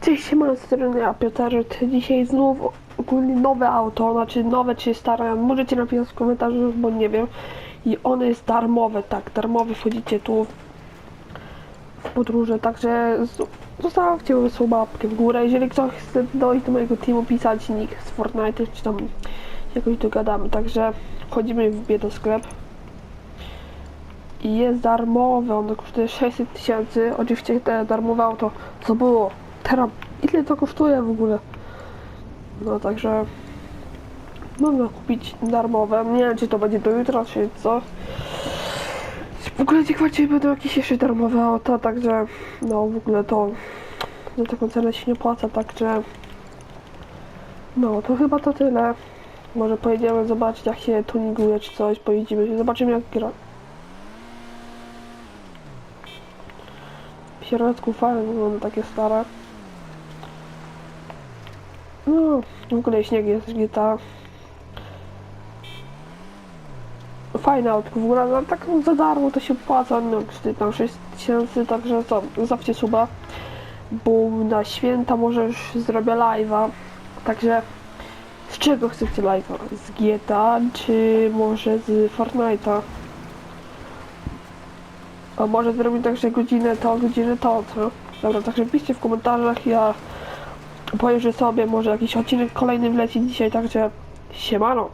Cześć, siema, z strony Piotr. Dzisiaj znów ogólnie nowe auto, znaczy nowe czy stare, możecie napisać w komentarzu, bo nie wiem. I one jest darmowe, tak, darmowe, wchodzicie tu w podróże, także zostawcie sobie łapkę w górę. Jeżeli ktoś chce dojść do mojego teamu, pisać nick z Fortnite, czy tam jakoś dogadamy, także wchodzimy w biedę sklep. I jest darmowe, ono kosztuje 600 tysięcy. Oczywiście te darmowe auto, co było? Teraz, ile to kosztuje w ogóle? No także można kupić darmowe. Nie wiem, czy to będzie do jutra, czy co. W ogóle ciekawe, będą jakieś jeszcze darmowe auta, także no w ogóle to za taką cenę się nie opłaca, także no to chyba to tyle. Może pojedziemy zobaczyć jak się tuninguje czy coś, pojedziemy się, zobaczymy jak gra. W środku fajne wygląda takie stare. No, w ogóle śnieg jest GTA. Fajne autko, w ogóle no, tak za darmo to się opłaca, no tam 6 tysięcy, także co, zawsze suba, bo na święta może już zrobię live'a, także z czego chcecie live'a? Z GTA, czy może z Fortnite'a? A może zrobić tak, że godzinę to, godzinę to, co? Dobra, także piszcie w komentarzach, ja pojeżdżę sobie, może jakiś odcinek kolejny wleci dzisiaj, także siemano.